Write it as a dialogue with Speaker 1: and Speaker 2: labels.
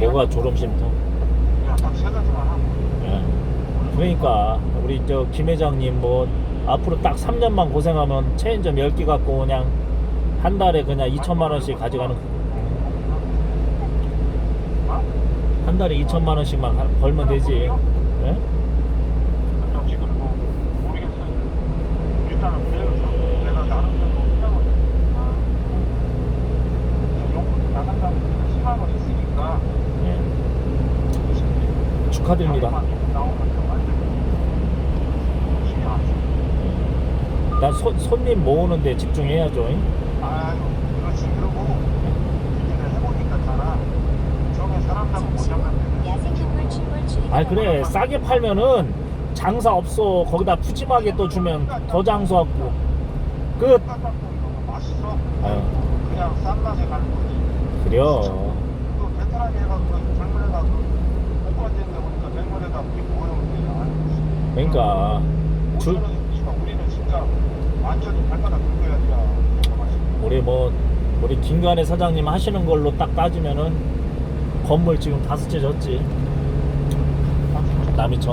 Speaker 1: 뭐가 졸음쉼터?
Speaker 2: 그냥 딱세 가지만 하고.
Speaker 1: 예. 그러니까 우리 저 김 회장님 뭐 앞으로 딱 3년만 고생하면 체인점 10개 갖고 그냥 한 달에 그냥 2천만 원씩 가져가는
Speaker 2: 어?
Speaker 1: 한 달에 2천만 원씩만 가- 벌면 되지. 예?
Speaker 2: 저 지금 뭐 모르겠어요. 일단은 그래서 내가 나름대로 생각을 용돈 나간다고 10만 원 있으니까
Speaker 1: 예. 축하드립니다. 난 손, 손님 모으는데 집중해야죠. 잉?
Speaker 2: 아유, 그렇지. 그러고 일을 해보니까 잖아. 저게 사람하고 못 잡는데.
Speaker 3: 야생동물 출몰 주의
Speaker 1: 아 그래 싸게 팔면은 장사 없어 거기다 푸짐하게 또 주면 더 장수하고 끝
Speaker 2: 맛있어.
Speaker 1: 아유
Speaker 2: 그냥 싼 맛에 가는 거지.
Speaker 1: 그래요
Speaker 2: 또 베트남에 가서 젊은 애가 못 관제인데 보니까 젊은 애가 그게 뭐였는데.
Speaker 1: 그러니까 줄-
Speaker 2: 우리는 진짜 완전히 발바닥.
Speaker 1: 우리 뭐 우리 김관의 사장님 하시는 걸로 딱 따지면은 건물 지금 다섯째 졌지 남이 전